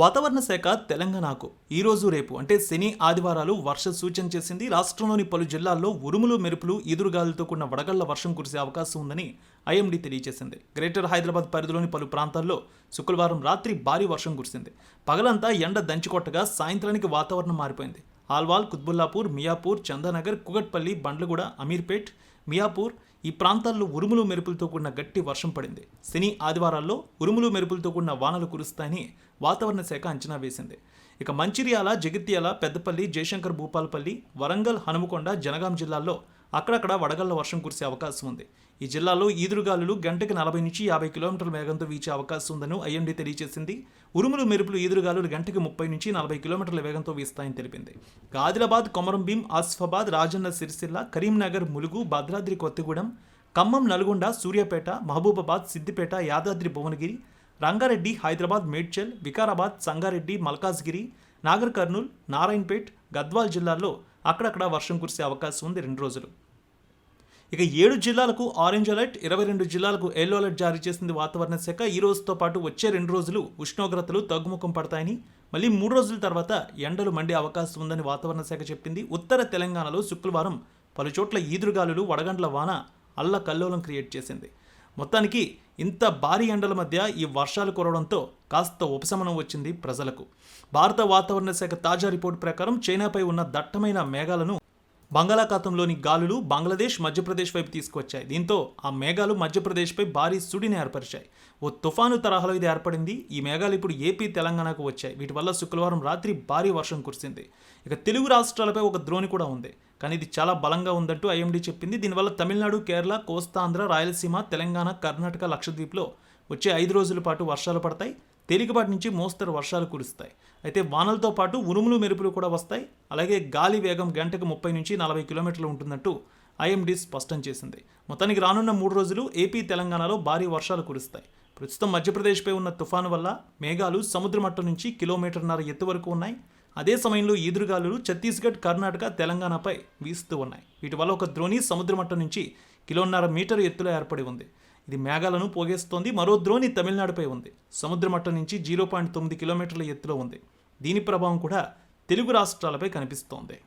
వాతావరణ శాఖ తెలంగాణకు ఈరోజు రేపు అంటే శని ఆదివారాలు వర్ష సూచన చేసింది. రాష్ట్రంలోని పలు జిల్లాల్లో ఉరుములు మెరుపులు ఈదురుగాలులతో కూడిన వడగళ్ళ వర్షం కురిసే అవకాశం ఉందని ఐఎండీ తెలియజేసింది. గ్రేటర్ హైదరాబాద్ పరిధిలోని పలు ప్రాంతాల్లో శుక్రవారం రాత్రి భారీ వర్షం కురిసింది. పగలంతా ఎండ దంచికొట్టగా సాయంత్రానికి వాతావరణం మారిపోయింది. ఆల్వాల్ కుత్బుల్లాపూర్ మియాపూర్ చందానగర్ కుగట్పల్లి బండ్లగూడ అమీర్పేట్ మియాపూర్ ఈ ప్రాంతాల్లో ఉరుములు మెరుపులతో కూడిన గట్టి వర్షం పడింది. శని ఆదివారాల్లో ఉరుములు మెరుపులతో కూడిన వానలు కురుస్తాయని వాతావరణ శాఖ అంచనా వేసింది. ఇక మంచిర్యాల జగిత్యాల పెద్దపల్లి జయశంకర్ భూపాలపల్లి వరంగల్ హనుమకొండ జనగాం జిల్లాల్లో అక్కడక్కడ వడగళ్ళ వర్షం కురిసే అవకాశం ఉంది. ఈ జిల్లాలో ఈదురుగాలులు గంటకి నలభై నుంచి యాభై కిలోమీటర్ల వేగంతో వీచే అవకాశం ఉందని ఐఎండీ తెలియజేసింది. ఉరుములు మెరుపులు ఈదురుగాలులు గంటకి ముప్పై నుంచి నలభై కిలోమీటర్ల వేగంతో వీస్తాయని తెలిపింది. ఇక ఆదిలాబాద్ కొమరంభీం ఆసిఫాబాద్ రాజన్న సిరిసిల్ల కరీంనగర్ ములుగు భద్రాద్రి కొత్తగూడెం ఖమ్మం నల్గొండ సూర్యాపేట మహబూబాబాద్ సిద్దిపేట యాదాద్రి భువనగిరి రంగారెడ్డి హైదరాబాద్ మేడ్చల్ వికారాబాద్ సంగారెడ్డి మల్కాజ్గిరి నాగర్ కర్నూల్ నారాయణపేట్ గద్వాల్ జిల్లాల్లో అక్కడక్కడ వర్షం కురిసే అవకాశం ఉంది రెండు రోజులు. ఇక ఏడు జిల్లాలకు ఆరెంజ్ అలర్ట్ ఇరవై రెండు జిల్లాలకు ఎల్లో అలర్ట్ జారీ చేసింది వాతావరణ శాఖ. ఈ రోజుతో పాటు వచ్చే రెండు రోజులు ఉష్ణోగ్రతలు తగ్గుముఖం పడతాయని మళ్ళీ మూడు రోజుల తర్వాత ఎండలు మండే అవకాశం ఉందని వాతావరణ శాఖ చెప్పింది. ఉత్తర తెలంగాణలో శుక్రవారం పలు చోట్ల ఈదురుగాలులు వడగండ్ల వాన అల్ల కల్లోలం క్రియేట్ చేసింది. మొత్తానికి ఇంత భారీ ఎండల మధ్య ఈ వర్షాలు కురవడంతో కాస్త ఉపశమనం వచ్చింది ప్రజలకు. భారత వాతావరణ శాఖ తాజా రిపోర్టు ప్రకారం చైనాపై ఉన్న దట్టమైన మేఘాలను బంగాళాఖాతంలోని గాలులు బంగ్లాదేశ్ మధ్యప్రదేశ్ వైపు తీసుకువచ్చాయి. దీంతో ఆ మేఘాలు మధ్యప్రదేశ్పై భారీ సుడిని ఏర్పరిచాయి. ఓ తుఫాను తరహాలో ఇది ఏర్పడింది. ఈ మేఘాలు ఇప్పుడు ఏపీ తెలంగాణకు వచ్చాయి. వీటి వల్ల శుక్రవారం రాత్రి భారీ వర్షం కురిసింది. ఇక తెలుగు రాష్ట్రాలపై ఒక ద్రోణి కూడా ఉంది. కానీ ఇది చాలా బలంగా ఉందంటూ ఐఎండీ చెప్పింది. దీనివల్ల తమిళనాడు కేరళ కోస్తాంధ్ర రాయలసీమ తెలంగాణ కర్ణాటక లక్షద్వీప్లో వచ్చే ఐదు రోజుల పాటు వర్షాలు పడతాయి. తేలికపాటి నుంచి మోస్తరు వర్షాలు కురుస్తాయి. అయితే వానలతో పాటు ఉరుములు మెరుపులు కూడా వస్తాయి. అలాగే గాలి వేగం గంటకు ముప్పై నుంచి నలభై కిలోమీటర్లు ఉంటుందంటూ ఐఎండీ స్పష్టం చేసింది. మొత్తానికి రానున్న మూడు రోజులు ఏపీ తెలంగాణలో భారీ వర్షాలు కురుస్తాయి. ప్రస్తుతం మధ్యప్రదేశ్పై ఉన్న తుఫాను వల్ల మేఘాలు సముద్ర మట్టం నుంచి కిలోమీటర్న్నర ఎత్తు వరకు ఉన్నాయి. అదే సమయంలో ఈదురుగాలులు ఛత్తీస్గఢ్ కర్ణాటక తెలంగాణపై వీస్తూ ఉన్నాయి. వీటి వల్ల ఒక ద్రోణి సముద్ర మట్టం నుంచి కిలోన్నర మీటర్ ఎత్తులో ఏర్పడి ఉంది. ఇది మేఘాలను పోగేస్తోంది. మరో ద్రోణి తమిళనాడుపై ఉంది. సముద్ర మట్టం నుంచి జీరో పాయింట్ తొమ్మిది కిలోమీటర్ల ఎత్తులో ఉంది. దీని ప్రభావం కూడా తెలుగు రాష్ట్రాలపై కనిపిస్తోంది.